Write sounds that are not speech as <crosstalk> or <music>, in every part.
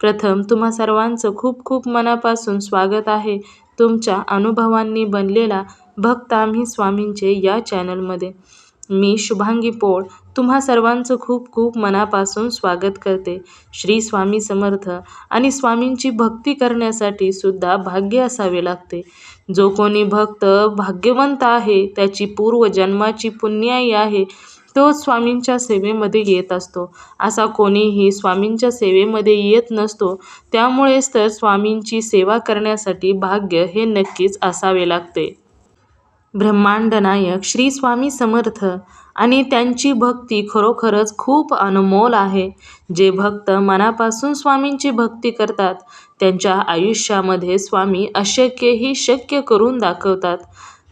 प्रथम तुम्हा सर्वांचं खूप खूप मनापासून स्वागत आहे. तुमच्या अनुभवांनी बनलेला भक्त आम्ही स्वामींचे या चॅनलमध्ये. मी शुभांगी पोळ तुम्हा सर्वांचं खूप खूप मनापासून स्वागत करते. श्री स्वामी समर्थ आणि स्वामींची भक्ती करण्यासाठी सुद्धा भाग्य असावे लागते. जो कोणी भक्त भाग्यवंत आहे त्याची पूर्वजन्माची पुण्याई आहे तो स्वामींच्या सेवेमध्ये येत असतो. असा कोणीही स्वामींच्या सेवेमध्ये येत नसतो. त्यामुळेच तर स्वामींची सेवा करण्यासाठी भाग्य हे नक्कीच असावे लागते. ब्रह्मांडनायक श्री स्वामी समर्थ आणि त्यांची भक्ती खरोखरच खूप अनमोल आहे. जे भक्त मनापासून स्वामींची भक्ती करतात त्यांच्या आयुष्यामध्ये स्वामी अशक्यही शक्य करून दाखवतात.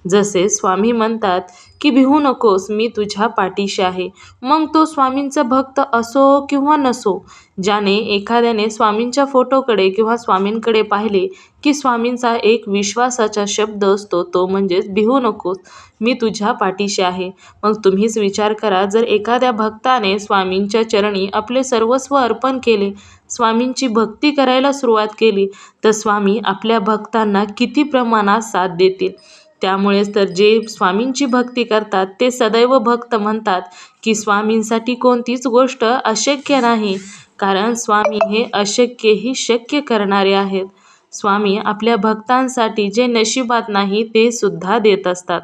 जसे स्वामी म्हणतात की भिवू नकोस मी तुझ्या पाठीशी आहे. मग तो स्वामींचा भक्त असो किंवा नसो ज्याने एखाद्याने स्वामींच्या फोटोकडे किंवा स्वामींकडे पाहिले की स्वामींचा एक विश्वासाचा शब्द असतो तो म्हणजेच भिवू नकोस मी तुझ्या पाठीशी आहे. मग तुम्हीच विचार करा जर एखाद्या भक्ताने स्वामींच्या चरणी आपले सर्वस्व अर्पण केले स्वामींची भक्ती करायला सुरुवात केली तर स्वामी आपल्या भक्तांना किती प्रमाणात साथ देतील? त्यामुळेच तर जे स्वामींची भक्ती करतात ते सदैव भक्त म्हणतात की स्वामींसाठी कोणतीच गोष्ट अशक्य नाही कारण स्वामी हे अशक्यही शक्य करणारे आहेत. स्वामी आपल्या भक्तांसाठी जे नशिबात नाही ते सुद्धा देत असतात.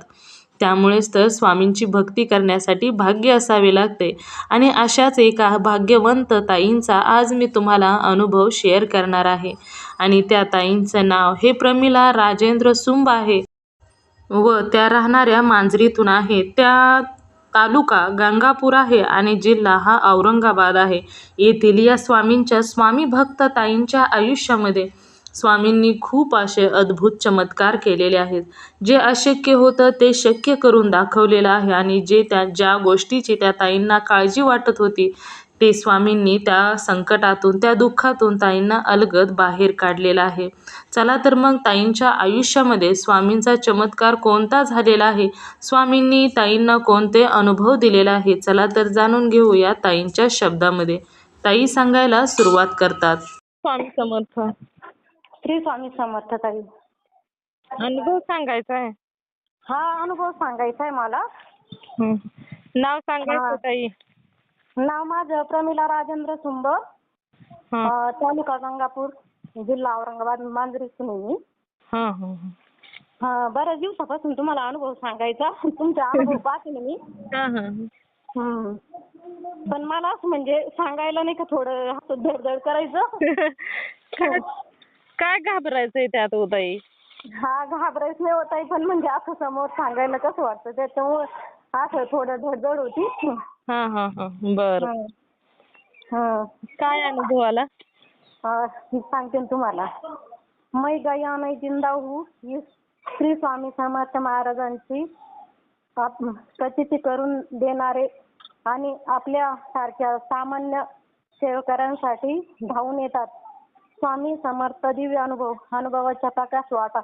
त्यामुळेच तर स्वामींची भक्ती करण्यासाठी भाग्य असावे लागते. आणि अशाच एका भाग्यवंत ताईंचा आज मी तुम्हाला अनुभव शेअर करणार आहे. आणि त्या ताईंचं नाव हे प्रमिला राजेंद्र सुंब आहे. व त्या राहणाऱ्या मांजरीतून आहे. त्या तालुका गंगापूर आहे आणि जिल्हा हा औरंगाबाद आहे. येथील या स्वामींच्या स्वामी भक्त ताईंच्या आयुष्यामध्ये स्वामींनी खूप असे अद्भुत चमत्कार केलेले आहेत. जे अशक्य होतं ते शक्य करून दाखवलेलं आहे आणि जे त्या ज्या गोष्टीची त्या ताईंना काळजी वाटत होती ते स्वामींनी त्या संकटातून त्या दुःखातून ताईंना अलगद बाहेर काढलेलं आहे. चला तर मग ताईंच्या आयुष्यामध्ये स्वामींचा चमत्कार कोणता झालेला आहे? स्वामींनी ताईंना कोणते अनुभव दिलेला आहे चला तर जाणून घेऊया ताईंच्या शब्दामध्ये. ताई सांगायला सुरुवात करतात. स्वामी समर्थ. श्री स्वामी समर्थ ताई. अनुभव सांगायचा आहे. हा अनुभव सांगायचा आहे मला. हं. नाव सांगायचं. ताई. नाव माझं प्रमिला राजेंद्र सुंब हं. अं, तालुका गंगापूर जिल्हा औरंगाबाद आहे मी हं, हं, हं. हा, बऱ्याच दिवसापासून तुम्हाला अनुभव सांगायचा तुमचा अनुभव <laughs> पाहते ना मी हं, हं. हम्म. पण मला असं म्हणजे सांगायला नाही का थोडं हातात धडधड करायचं <laughs> काय काय घाबरायचंय त्यात हो ताई हा घाबरायचं नाही होत आहे पण म्हणजे असं समोर सांगायला कसं वाटतं त्याच्यामुळे असं थोडं धडधड होती हा हा हा. बर. हं. हं. काय अनुभव आला मी सांगते ना तुम्हाला. मै गया मै जिंदा हूँ ही श्री स्वामी समर्थ महाराजांची आप- प्रचिती करून देणारे आणि आपल्या सारख्या सामान्य सेवकऱ्यांसाठी धावून येतात. स्वामी समर्थ दिव्य अनुभव अनुभवाच्या प्रकाश वाटा.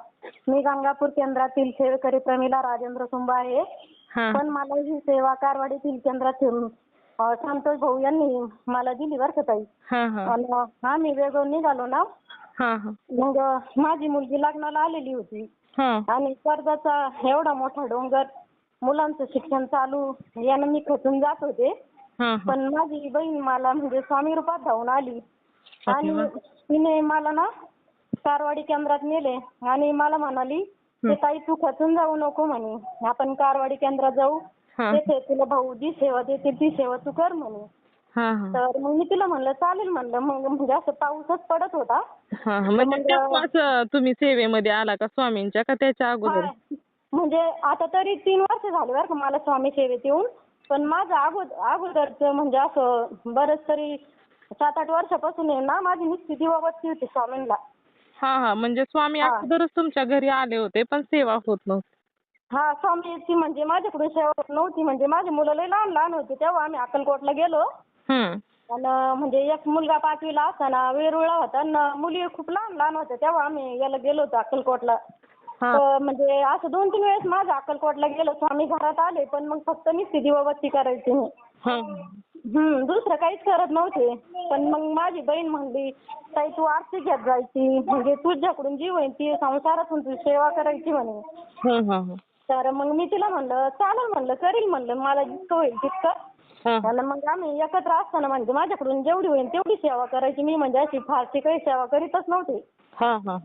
मी गंगापूर केंद्रातील सेवेकरी प्रमिला राजेंद्र हा पण मला ही सेवा कारवाडीतील केंद्रातील संतोष भाऊ यांनी मला दिली बरं का ताई. हा हा. आणि आम्ही वेगळं निघालो ना. हा हा. मग माझी मुलगी लग्नाला आलेली होती. हा. आणि कर्जाचा एवढा मोठा डोंगर मुलांचं शिक्षण चालू यानं मी खचून जात होते. हा पण माझी बहीण मला म्हणजे स्वामी रूपात धावून आली. आणि. तिने मला ना कारवाडी केंद्रात नेले. आणि मला म्हणाली की ताई तू खचून जाऊ नको म्हणे. आपण कारवाडी केंद्रात जाऊ. तेथे तुला भाऊ जी सेवा देतील ती सेवा तू कर म्हणे. हा हा. तर मग मी तिला म्हणलं चालेल म्हणलं. मग म्हणजे असं पाऊसच पडत होता. हा म्हणजे तेव्हाच तुम्ही सेवेमध्ये आला का स्वामींच्या का त्याच्या अगोदर. म्हणजे आता तरी तीन वर्ष झाली बरं का मला स्वामी सेवेत येऊन. पण माझं अगोदर अगोदरचं म्हणजे असं बरंच तरी सात आठ वर्षापासून आहे ना माझी नुसती दिवाबत्ती होती स्वामींना. हा हा. म्हणजे स्वामी हा. अगोदरच तुमच्या घरी आले होते पण सेवा होत नव्हती. हा स्वामीची म्हणजे माझ्याकडून सेवा होत नव्हती. म्हणजे माझी मुलं लय लहान लहान होती तेव्हा आम्ही अक्कलकोटला गेलो. हम्म. आणि म्हणजे एक मुलगा पाचवीला असताना वेरुळला होता. आणि मुली खूप लहान लहान होत्या तेव्हा आम्ही याला गेलो होतो अक्कलकोटला. हा. तर म्हणजे असं दोन तीन वेळेस माझं अक्कलकोटला गेलो. स्वामी घरात आले पण मग फक्त नुसती दिवाबत्ती करायची मी. हम्म दुसरं काहीच करत नव्हते. पण मग माझी बहीण म्हणली ताई तू आरती घेत जायची. म्हणजे तुझ्याकडून जी होईल ती संसारातून तुझी सेवा करायची म्हणे. हा हा हा तर मग मी तिला म्हणलं चालेल म्हणलं करील म्हणलं. मला जितकं होईल तितकं. आणि मग आम्ही एकत्र असताना म्हणजे माझ्याकडून जेवढी होईल तेवढी सेवा करायची. मी म्हणजे अशी फारशी काही सेवा करीतच नव्हते. हा हा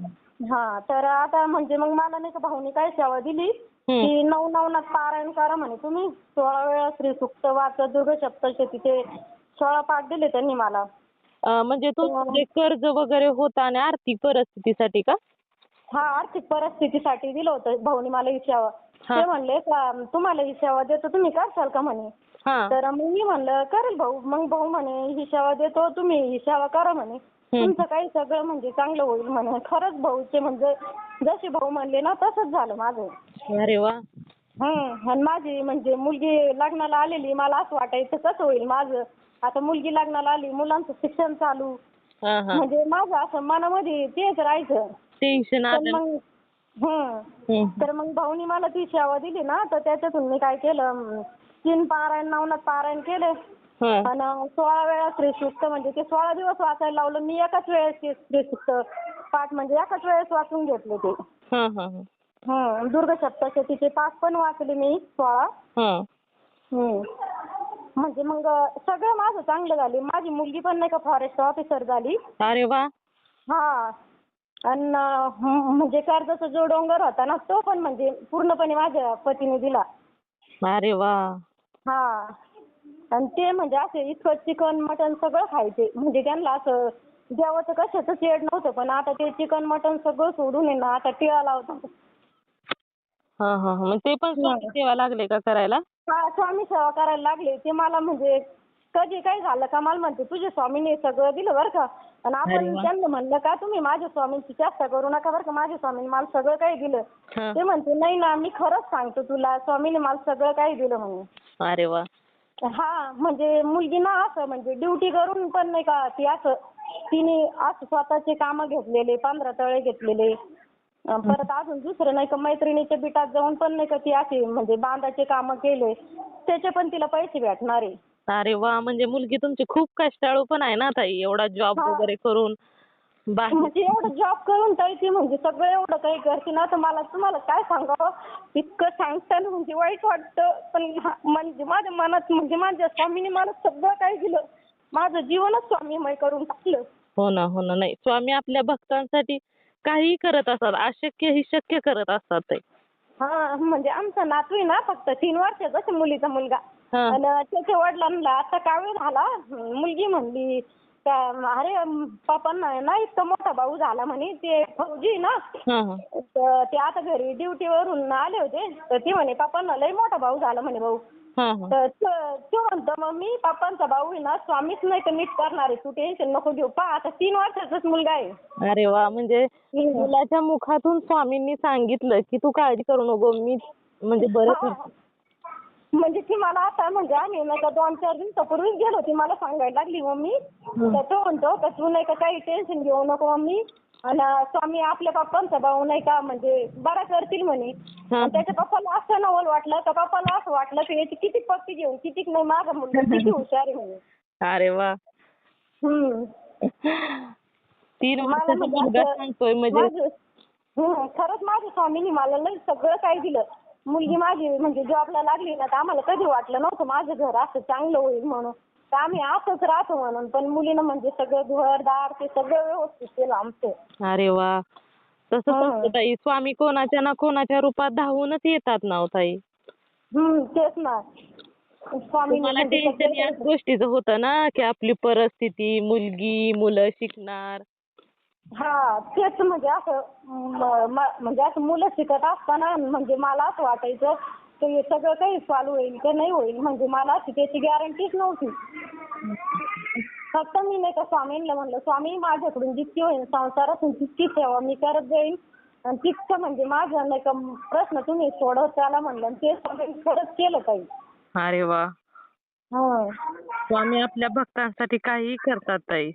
हा तर आता म्हणजे मग मला नाही का भाऊनी काय सेवा दिली. की नऊ नवनाथ पारायण करा म्हणे तुम्ही. सोळा वेळा श्री सुक्त वाचा दुर्ग सप्तशतीचे सोळा पाठ दिले त्यांनी मला. अं, म्हणजे तुमचं जे कर्ज वगैरे होतं आणि आर्थिक परिस्थितीसाठी का? हा आर्थिक परिस्थितीसाठी दिलं होतं. भाऊनी मला ही सेवा हा. ते म्हणले का तुम्हाला ही सेवा देतो तुम्ही करशाल का म्हणे? हा. तर मग मी म्हणलं करेल भाऊ. मग भाऊ म्हणे ही सेवा देतो तुम्ही ही सेवा करा म्हणे. तुमचं काही सगळं म्हणजे चांगलं होईल म्हणे खरंच भाऊचे म्हणजे जसे भाऊ म्हणले ना तसंच झालं माझं. अरे वा. हं आणि माझी म्हणजे मुलगी लग्नाला आलेली मला असं वाटायचं कसं होईल माझं? आता मुलगी लग्नाला आली मुलांचं शिक्षण चालू. हा हा. म्हणजे माझं असं मनामध्ये तेच राहायचं. टेन्शन पण आलं. मग हम्म. तर मग भाऊनी मला ती सेवा दिली ना तर त्याच्यातून मी काय केलं अं, तीन पारायण नवनाथ पारायण केले. आणि सोळा वेळा श्रीसुक्त म्हणजे ते सोळा दिवस वाचायला लावलं. मी एकाच वेळेस ते श्रीसुक्त पाठ म्हणजे एकाच वेळेस वाचून घेतले ते. हा हा हा. हं दुर्ग सप्तशतीचे पाच पण वाचले मी सोळा. हा. हम्म. म्हणजे मग सगळं माझं चांगलं झाले. माझी मुलगी पण नाही का फॉरेस्ट ऑफिसर झाली. अरे वा. हा. आणि म्हणजे कर्जाचा जो डोंगर होता ना तो पण म्हणजे पूर्णपणे माझ्या पतीने दिला. अरे वा. हा. आणि ते म्हणजे असे इतकं चिकन मटन सगळं खायचे. म्हणजे त्यांना असं जेवायचं कशाचं येड नव्हतं पण आता ते चिकन मटन सगळं सोडून आहे ना आता टिळा लावतात. हा हा मग ते पण स्वामी सेवा लागले का करायला? हा स्वामी सेवा करायला लागले. ते मला म्हणजे कधी काय झालं का मला म्हणते तुझ्या स्वामीने सगळं दिलं बरं का. आणि आपण वा. त्यांना म्हणलं का तुम्ही माझ्या स्वामींची चेष्टा करू नका बरं का. माझ्या स्वामीने मला सगळं काही दिलं. हा. ते म्हणते नाही ना मी खरंच सांगतो तुला. स्वामीने मला सगळं काही दिलं म्हणून. अरे वा. हा म्हणजे मुलगी ना असं म्हणजे ड्युटी करून पण नाही का ती असं तिने असं स्वतःचे कामं घेतलेले पंधरा तळे घेतलेले. अं, परत अजून दुसरं नाही का मैत्रिणीच्या बिटात जाऊन पण नाही का ती अशी म्हणजे बांधाचे कामं केले. त्याचे पण तिला पैसे भेटणार. आहे अरे वा म्हणजे मुलगी तुमची खूप कष्टाळू पण आहे ना ताई एवढा जॉब हा. वगैरे करून. बाहेर म्हणजे एवढं जॉब करून तरी ती म्हणजे सगळं एवढं काही करते ना तर मला तुम्हाला काय सांगावं? इतकं सांगताना म्हणजे वाईट वाटतं. पण हा- म्हणजे माझ्या मनात म्हणजे माझ्या स्वामीने मला सगळं काही दिलं. माझं जीवनच स्वामीमय करून टाकलं. हो ना हो ना. नाही स्वामी आपल्या भक्तांसाठी काहीही करत असतात. अशक्य ही शक्य करत असतात ते. हा म्हणजे आमचा नातू आहे ना फक्त तीन वर्षाचा मुलीचा मुलगा. हा. आणि त्याच्या वडिलांना आता कावीळ झाला? मुलगी म्हणली अरे पप्पांना ना इतका मोठा भाऊ झाला म्हणे ते फौजी ना तर ते आता घरी ड्युटीवरून आले होते तर ते म्हणे पप्पांना लय मोठा भाऊ झाला म्हणे भाऊ. तर तो तो म्हणतो मम्मी पप्पांचा भाऊ आहे ना स्वामीच नाही तर नीट करणार आहे तू टेन्शन नको घेऊ. पा आता तीन वर्षाचाच मुलगा आहे. अरे वा म्हणजे मुलाच्या मुखातून स्वामींनी सांगितलं की तू काळजी करू नको मी म्हणजे बरं. म्हणजे ती मला आता म्हणजे आम्ही नाही का दोन चार दिवसापूर्वीच गेलो ती मला सांगायला लागली मम्मी तर तो म्हणतो का तू नाही का काही टेन्शन घेऊ नको मम्मी. आणि स्वामी आपल्या पप्पांचा भाऊ नाही का म्हणजे बरा करतील म्हणे. आणि त्याच्या पप्पाला असं नवल वाटलं का पप्पाला असं वाटलं की याची किती पप्पी घेऊन किती नाही माझा मुलगा किती <laughs> हुशार आहे म्हणे. अरे वा. हम्म. तीन वर्षाचा म्हणजे मुलगा असं- सांगतोय म्हणजे माझं- खरंच माझ्या स्वामीने मला लई सगळं काही दिलं. मुलगी माझी म्हणजे जॉबला लागली ना तर आम्हाला कधी वाटलं नव्हतं माझं घर असं चांगलं होईल म्हणून. तर आम्ही असंच राहतो म्हणून पण मुलीनं म्हणजे सगळं घरदार ते सगळं व्यवस्थित केलं आमचं. अरे वा. तसं. असतं ताई स्वामी कोणाच्या ना कोणाच्या रूपात धावूनच येतात ना हो ताई. हम्म तेच ना. स्वामीने तुम्हाला म्हणजे टेन्शन सगळं याच गोष्टीचं होतं ना की आपली परिस्थिती मुलगी मुलं शिकणार. हा तेच म्हणजे असं म- म- म्हणजे असं मुलं शिकत असताना म्हणजे मला असं वाटायचं की हे सगळं काही चालू होईल का नाही होईल म्हणजे मला अशी त्याची गॅरंटीच नव्हती. फक्त मी नाही का स्वामींना म्हणलं स्वामी माझ्याकडून जितकी होईल संसारातून तितकी सेवा मी करत जाईल आणि तितकं म्हणजे माझा नाही का प्रश्न तुम्ही सोडवत त्याला म्हणलं आणि ते स्वामींनी खरंच केलं काही अरे वा. हं. स्वामी आपल्या भक्तांसाठी काहीही करतात ताई.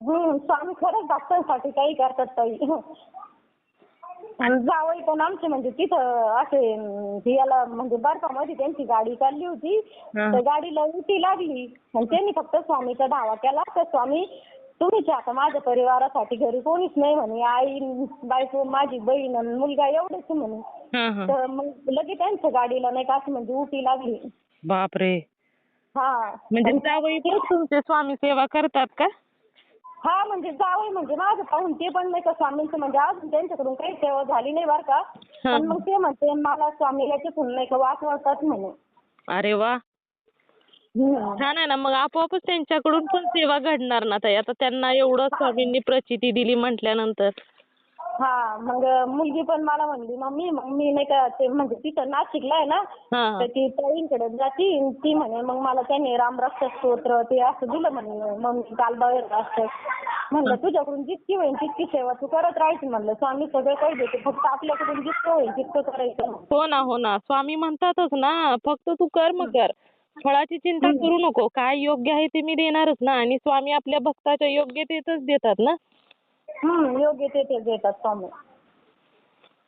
हम्म स्वामी खरंच डॉक्टरांसाठी काही करतात ताई. आणि जावई पण आमचे म्हणजे तिथं असे याला म्हणजे बर्फामध्ये त्यांची गाडी चालली होती. तर गाडीला उलटी लागली. आणि त्यांनी फक्त स्वामीचा धावा केला. तर स्वामी तुम्हीच आता माझ्या परिवारासाठी घरी कोणीच नाही म्हणे. आई बायको माझी बहीण आणि मुलगा एवढेच म्हणे. तर मग लगेच त्यांच्या गाडीला नाही का असं म्हणजे उलटी लागली. बापरे. हा. म्हणजे जावई पण तुमचे स्वामी सेवा करतात का? हा म्हणजे जावई म्हणजे माझं पाहून ते पण नाही का स्वामींचं म्हणजे अजून त्यांच्याकडून काही सेवा झाली नाही बरं का. पण मग ते म्हणते मला स्वामी याच्यातून नाही का वाचवतात म्हणे. अरे वा. हम्म. छान आहे ना मग आपोआपच त्यांच्याकडून पण सेवा घडणार ना ताई. आता त्यांना एवढं स्वामींनी प्रचिती दिली म्हटल्यानंतर. हा मग मुलगी पण मला म्हणली मम्मी मग मी नाही का ते म्हणजे तिथं नाशिकला आहे ना हा. तर ती ताईंकडे जाती ती म्हणे मग मला त्याने रामरक्त स्तोत्र ते असं दिलं म्हणे मम्मी कालबाहेर असतं म्हणलं तुझ्याकडून जितकी होईल तितकी सेवा तू करत राहायची. म्हणलं स्वामी सगळं काही देते फक्त आपल्याकडून जितकं होईल तितकं करायचं. हो ना हो ना. स्वामी म्हणतातच ना फक्त तू कर्म कर. फळाची चिंता करू नको. काय योग्य आहे ते मी देणारच ना. आणि स्वामी आपल्या भक्ताच्या योग्यतेतच देतात ना. हम्म योग्य ते ते देतात स्वामी.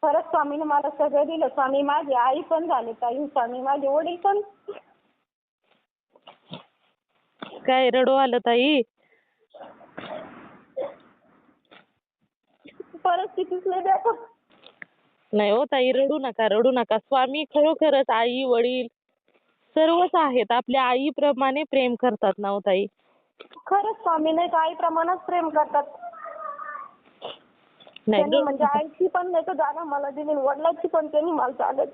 खरंच स्वामीने मला सगळं दिलं. स्वामी माझी आई पण झाले ताई स्वामी माझे वडील पण. काय रडू आलं ताई? परिस्थितीच नाही नाही हो ताई रडू नका रडू नका. स्वामी खरोखरच आई वडील सर्वच आहेत. आपल्या आईप्रमाणे प्रेम करतात ना हो ताई? खरंच स्वामी नाही का आईप्रमाणेच प्रेम करतात. त्यांनी म्हणजे आईची पण नाही का जागा मला दिली आणि वडिलांची पण त्यांनी मला जागा.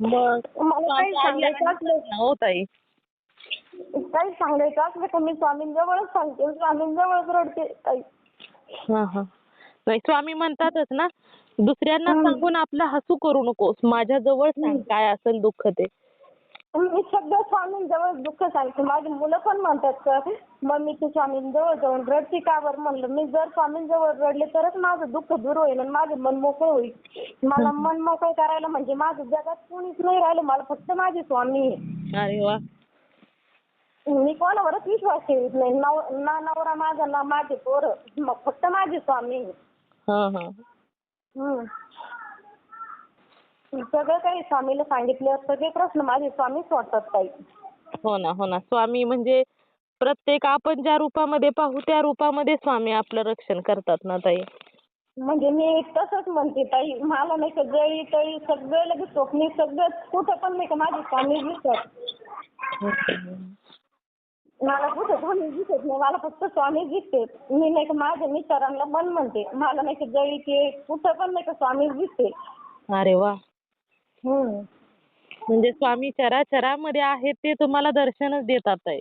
मग? मला काही सांगायचं असलं ना हो ताई. काही सांगायचं असलं का मी स्वामींजवळच सांगते. स्वामींजवळच रडते ताई. हा हा. नाही स्वामी म्हणतातच ना दुसऱ्यांना सांगून आपलं हसू करू नकोस. माझ्या जवळ सांग काय असेल दुःख ते. मी सगळं स्वामींजवळ दुःख सांगते माझी मुलं पण म्हणतात का मम्मी तू स्वामींजवळ जाऊन रडते का बरं म्हणलं मी जर स्वामींजवळ रडले तरच माझं दुःख दूर होईल आणि माझं मन मोकळं होईल मला मन मोकळं करायला म्हणजे माझं जगात कोणीच नाही राहिलं मला फक्त माझे स्वामी आहे. अरे वा मी कोणावरच विश्वास ठेवत नाही नव ना नवरा माझा ना माझे पोरं मग फक्त माझे स्वामी आहे. हा हा हम्म. सगळं काही स्वामीला सांगितल्यावर सगळे प्रश्न माझे स्वामीच वाटतात ताई. हो ना हो ना. स्वामी म्हणजे प्रत्येक आपण ज्या रूपामध्ये पाहू त्या रूपामध्ये स्वामी आपलं रक्षण करतात ना ताई? म्हणजे मी तसंच म्हणते ताई. मला नाही का जळी तळी सगळं लगेच स्वप्नी सगळं कुठं पण नाही का माझे स्वामी दिसतात. मला कुठं कोणी दिसत नाही मला फक्त स्वामी दिसते. मी नाही का माझ्या मिस्टरांना पण म्हणते मला नाही का जळी ते कुठं पण नाही का स्वामी दिसते. अरे वा. हम्म म्हणजे स्वामी चराचरामध्ये आहेत ते तुम्हाला दर्शनच देतात ताई.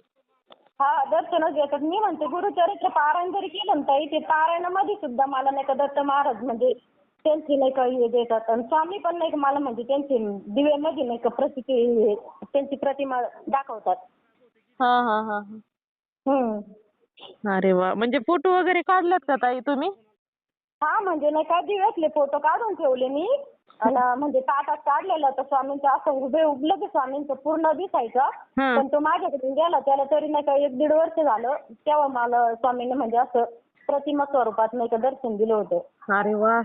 हा दर्शनच देतात. मी म्हणते गुरुचरित्र पारायण जरी केलं ना ताई ते पारायणामध्ये सुद्धा मला नाही का दत्त महाराज म्हणजे त्यांची नाही का हे देतात. आणि स्वामी पण नाही का मला म्हणजे त्यांची दिव्यामध्ये नाही का प्रति त्यांची प्रतिमा दाखवतात. हा हा हा हा. हम्म. अरे वा. म्हणजे फोटो वगैरे काढलात का ताई तुम्ही? हा म्हणजे नाही का दिव्यातले फोटो काढून ठेवले मी. आणि म्हणजे ताटात काढलेलं होतं स्वामींचं असं उभे उभलं की स्वामींचं पूर्ण दिसायचं. हा. पण तो माझ्याकडून गेला त्याला तरी नाही का एक दीड वर्ष झालं तेव्हा मला स्वामींनी म्हणजे असं प्रतिमा स्वरूपात नाही का दर्शन दिलं होतं. अरे वा.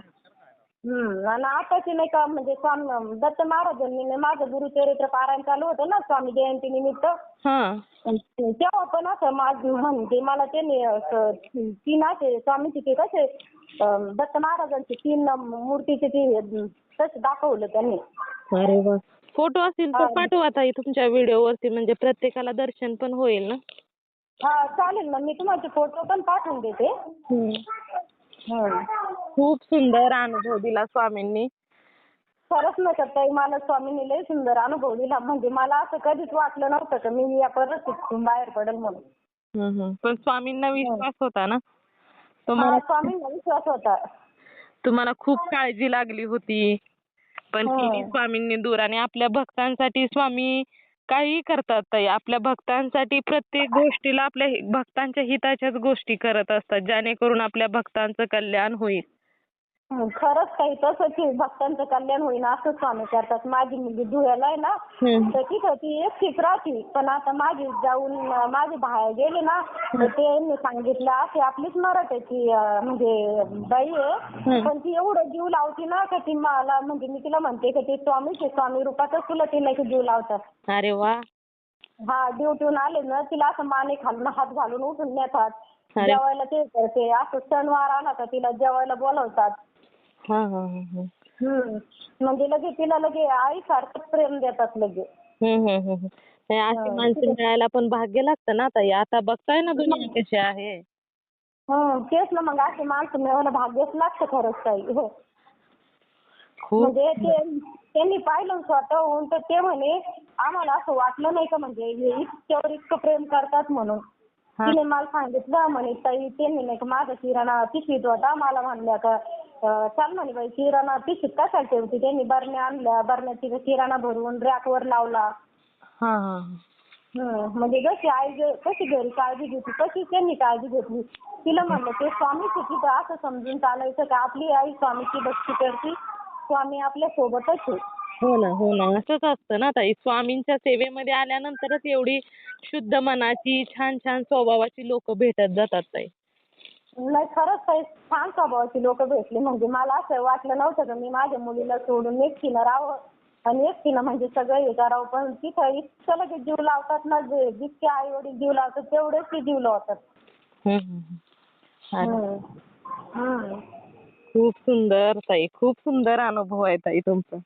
हम्म आणि आताचे नाही का म्हणजे स्वामी दत्त महाराजांनी माझं गुरुचरित्र पारायण चालू होतं ना स्वामी जयंती निमित्त. हा. तेव्हा पण असं माझ म्हणजे मला त्यांनी असं तीन असे स्वामीचे ते कसे दत्त महाराजांचे तीन मूर्तीचे ते तसे दाखवलं त्यांनी. अरे वा. फोटो असतील तर पाठवा ताई तुमच्या व्हिडिओवरती म्हणजे प्रत्येकाला दर्शन पण होईल ना? हा चालेल ना मी तुम्हाला फोटो पण पाठवून देते. खूप सुंदर अनुभव दिला स्वामींनी. खरंच नाही का ताई मला स्वामींनी लय सुंदर अनुभव दिला. म्हणजे मला असं कधीच वाटलं नव्हतं का मी या परिस्थितीतून बाहेर पडेल म्हणून. पण स्वामींना विश्वास होता ना? तुम्हाला स्वामींना विश्वास होता. तुम्हाला खूप काळजी लागली होती. पण हो. केली स्वामींनी दूर आणि आपल्या भक्तांसाठी स्वामी काहीही करतात ताई. आपल्या भक्तांसाठी प्रत्येक गोष्टीला आपल्या भक्तांच्या हिताच्याच गोष्टी करत असतात. जेणेकरून आपल्या भक्तांचं कल्याण होईल. खरंच काही तसंच आहे. भक्तांचं कल्याण होईना असं स्वामी करतात माझी मुलगी धुळ्याला आहे ना. तर तिथं ती एकटीच राहते पण आता माझी जाऊन माझी बाहेर गेली ना तर त्यांनी सांगितलं अशी आपलीच मराठीची अं, म्हणजे बाई आहे. पण ती एवढं जीव लावती ना का ती मला म्हणजे मी तिला म्हणते की ती स्वामीची स्वामी रूपातच तुला तिला जीव लावतात अरे वा हा ड्युटीहून आले ना तिला असं माने घालून हात घालून उठून नेतात. जेवायला ते करते असं सणवार आला का तिला जेवायला बोलवतात. म्हणजे लगे तिला लगे आईसारखं प्रेम देतात लगे हम्म, हम्म, हम्म. नाही, अशी माणसं मिळायला पण भाग्य लागतं ना ताई. आता बघताय ना दुनिया कशी आहे. हं, तेच ना मग अशी माणसं मिळवणं भाग्यच लागतं खरंच ताई. हो. म्हणजे ते त्यांनी पाहिलं स्वतःहून तर ते म्हणे आम्हाला असं वाटलं नाही का म्हणजे हे इतक्यावर इतकं प्रेम करतात म्हणून. तिने मला सांगितलं म्हणे ताई त्यांनी नाही का माझा किराणा पिशवीत होता मला म्हणल्या का चल म्हणे बाई किराणा पिशवीत कशाला ठेवते त्यांनी बरण्या आणल्या बरण्याची किराणा भरून रॅकवर लावला. हा हा हं, म्हणजे जशी आई कशी घरी काळजी घेते तशी त्यांनी काळजी घेतली. तिला म्हणलं ते स्वामीची तिथं असं समजून चालायचं का? आपली आई स्वामीची भक्ती करते. स्वामी आपल्या सोबतच आहे. हो ना हो ना. असंच असतं ना ताई. स्वामींच्या सेवेमध्ये आल्यानंतरच एवढी शुद्ध मनाची छान छान स्वभावाची लोक भेटत जातात ताई. नाही खरंच काही छान स्वभावाची लोक भेटली म्हणजे मला असं वाटलं नव्हतं का मी माझ्या मुलीला सोडून एकटीनं राहावं आणि एकटीनं म्हणजे सगळं हे करावं पण तिथं इतकं लगेच जीव लावतात ना जे जितके आई वडील जीव लावतात तेवढेच ते जीव लावतात हम्म, हम्म. अरे, हम्म. हम्म. खूप सुंदर ताई खूप सुंदर अनुभव आहे ताई तुमचा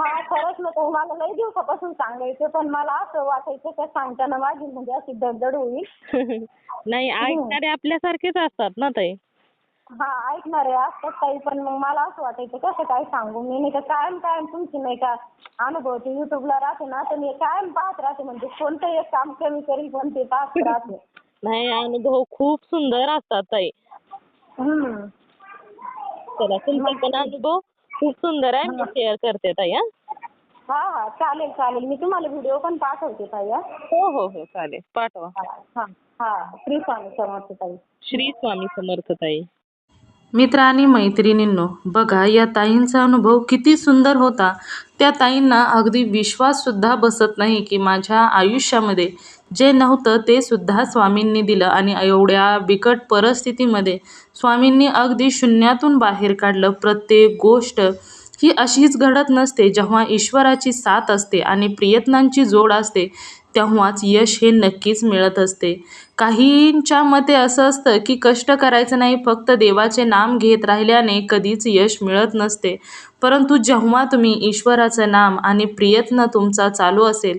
हा खरंच ना ताई मला लई दिवसापासून सांगायचं पण मला असं वाटायचं का सांगताना माझी म्हणजे अशी दगदग होईल. <laughs> नाही ऐकणारे आपल्यासारखेच असतात ना ताई. हा ऐकणारे असतात ताई पण मग मला असं वाटायचं कसं काय सांगू? मी नाही का कायम कायम तुमची नाही का अनुभव ते युट्यूबला राहते ना तर मी कायम पाहत राहते म्हणजे कोणतं एक काम कमी करील पण ते पाहत राहते. <laughs> नाही अनुभव खूप सुंदर असतात ताई. हम्म. चला तुमचा पण अनुभव खूप सुंदर आहे. मी शेअर करते ताई हा. हा हा. चालेल चालेल. मी तुम्हाला व्हिडिओ पण पाठवते ताई हा. हो हो हो. चालेल. पाठवा. हा. हा. श्री स्वामी समर्थ ताई. श्री स्वामी समर्थ ताई. मित्र आणि मैत्रिणींनो बघा या ताईंचा अनुभव किती सुंदर होता. त्या ताईंना अगदी विश्वाससुद्धा बसत नाही की माझ्या आयुष्यामध्ये जे नव्हतं ते सुद्धा स्वामींनी दिलं आणि एवढ्या बिकट परिस्थितीमध्ये स्वामींनी अगदी शून्यातून बाहेर काढलं. प्रत्येक गोष्ट ही अशीच घडत नसते जेव्हा ईश्वराची साथ असते आणि प्रयत्नांची जोड असते. तेव्हाच यश हे नक्कीच मिळत असते. काहींच्या मते असं असतं की कष्ट करायचं नाही फक्त देवाचे नाम घेत राहिल्याने कधीच यश मिळत नसते. परंतु जेव्हा तुम्ही ईश्वराचं नाम आणि प्रयत्न तुमचा चालू असेल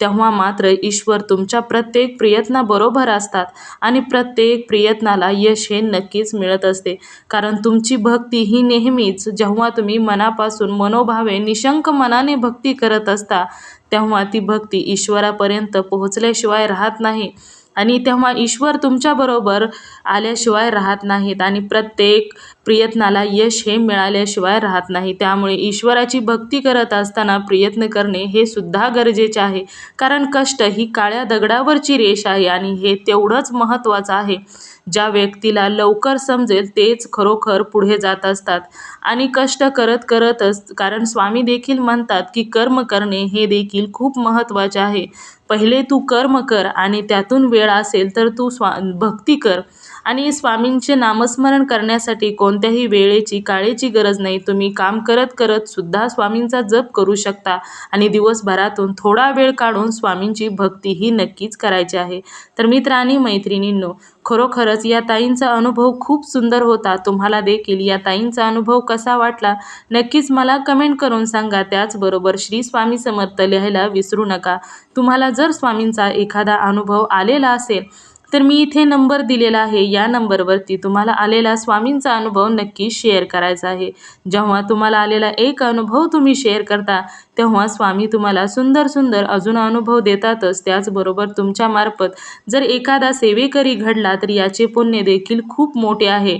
तेव्हा मात्र ईश्वर तुमच्या प्रत्येक प्रयत्नाबरोबर असतात आणि प्रत्येक प्रयत्नाला यश हे नक्कीच मिळत असते. कारण तुमची भक्ती ही नेहमीच जेव्हा तुम्ही मनापासून मनोभावे निशंक मनाने भक्ती करत असता तेव्हा ती भक्ती ईश्वरापर्यंत पोहोचल्याशिवाय राहत नाही. आणि तेव्हा ईश्वर तुमच्याबरोबर आल्याशिवाय राहत नाहीत आणि प्रत्येक प्रयत्नाला यश हे मिळाल्याशिवाय राहत नाही. त्यामुळे ईश्वराची भक्ती करत असताना प्रयत्न करणे हे सुद्धा गरजेचे आहे. कारण कष्ट ही काळ्या दगडावरची रेष आहे आणि हे तेवढंच महत्त्वाचं आहे. ज्या व्यक्तीला लवकर समजेल तेच खरोखर पुढे जात असतात आणि कष्ट करत करतच कारण स्वामी देखील म्हणतात की कर्म करणे हे देखील खूप महत्त्वाचे आहे. पहिले तू कर्म कर आणि त्यातून वेळ असेल तर तू स्वा भक्ती कर. आणि स्वामींचे नामस्मरण करण्यासाठी कोणत्याही वेळेची काळेची गरज नाही. तुम्ही काम करत करत सुद्धा स्वामींचा जप करू शकता आणि दिवसभरातून थोडा वेळ काढून स्वामींची भक्ती ही नक्कीच करायची आहे. तर मित्र आणि मैत्रिणींनो खरोखरच या ताईंचा अनुभव खूप सुंदर होता. तुम्हाला देखील या ताईंचा अनुभव कसा वाटला? नक्कीच मला कमेंट करून सांगा. त्याचबरोबर श्री स्वामी समर्थ लिहायला विसरू नका. तुम्हाला जर स्वामींचा एखादा अनुभव आलेला असेल तर मी इथे नंबर दिलेला आहे. या नंबरवरती तुम्हाला आलेला स्वामींचा अनुभव नक्की शेअर करायचा आहे. जेव्हा तुम्हाला आलेला एक अनुभव तुम्ही शेअर करता तेव्हा स्वामी तुम्हाला सुंदर सुंदर अजून अनुभव देतातच. त्याचबरोबर तुमच्यामार्फत जर एखादा सेवेकरी घडला तर याचे पुण्य देखील खूप मोठे आहे.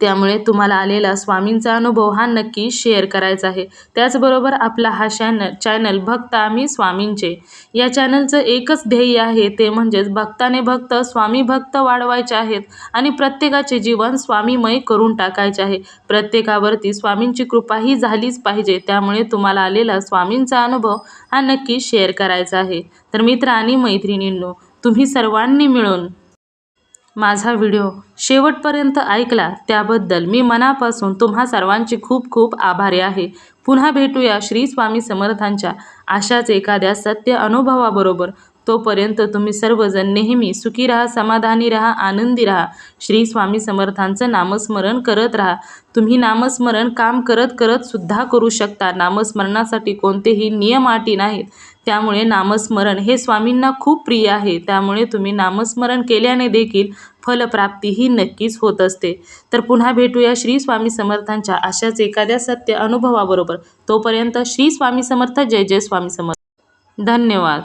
त्यामुळे तुम्हाला आलेला स्वामींचा अनुभव हा नक्की शेअर करायचा आहे. त्याचबरोबर आपला हा चॅनल चॅनल भक्त आम्ही स्वामींचे. या चॅनलचं एकच ध्येय आहे ते म्हणजेच भक्ताने भक्त स्वामी भक्त वाढवायचे आहेत आणि प्रत्येकाचे जीवन स्वामीमय करून टाकायचे आहे. प्रत्येकावरती स्वामींची कृपाही झालीच पाहिजे. त्यामुळे तुम्हाला आलेला स्वामींचा अनुभव हा नक्की शेअर करायचा आहे. तर मित्र आणि मैत्रिणींनो तुम्ही सर्वांनी मिळून माझा व्हिडिओ शेवटपर्यंत ऐकला त्याबद्दल मी मनापासून तुम्हा सर्वांची खूप खूप आभारी आहे. पुन्हा भेटूया श्री स्वामी समर्थांच्या अशाच एखाद्या सत्य अनुभवाबरोबर. तोपर्यंत तुम्ही सर्वजण नेहमी सुखी राहा समाधानी राहा आनंदी राहा. श्री स्वामी समर्थांचं नामस्मरण करत राहा. तुम्ही नामस्मरण काम करत करत सुद्धा करू शकता. नामस्मरणासाठी कोणतेही नियम अटी नाहीत. त्यामुळे नामस्मरण हे स्वामींना खूप प्रिय आहे. त्यामुळे तुम्ही नामस्मरण केल्याने देखील फलप्राप्ती ही नक्कीच होत असते. तर पुन्हा भेटूया श्री स्वामी समर्थांच्या अशाच एखाद्या सत्य अनुभवाबरोबर. तोपर्यंत श्री स्वामी समर्थ जय जय स्वामी समर्थ. धन्यवाद.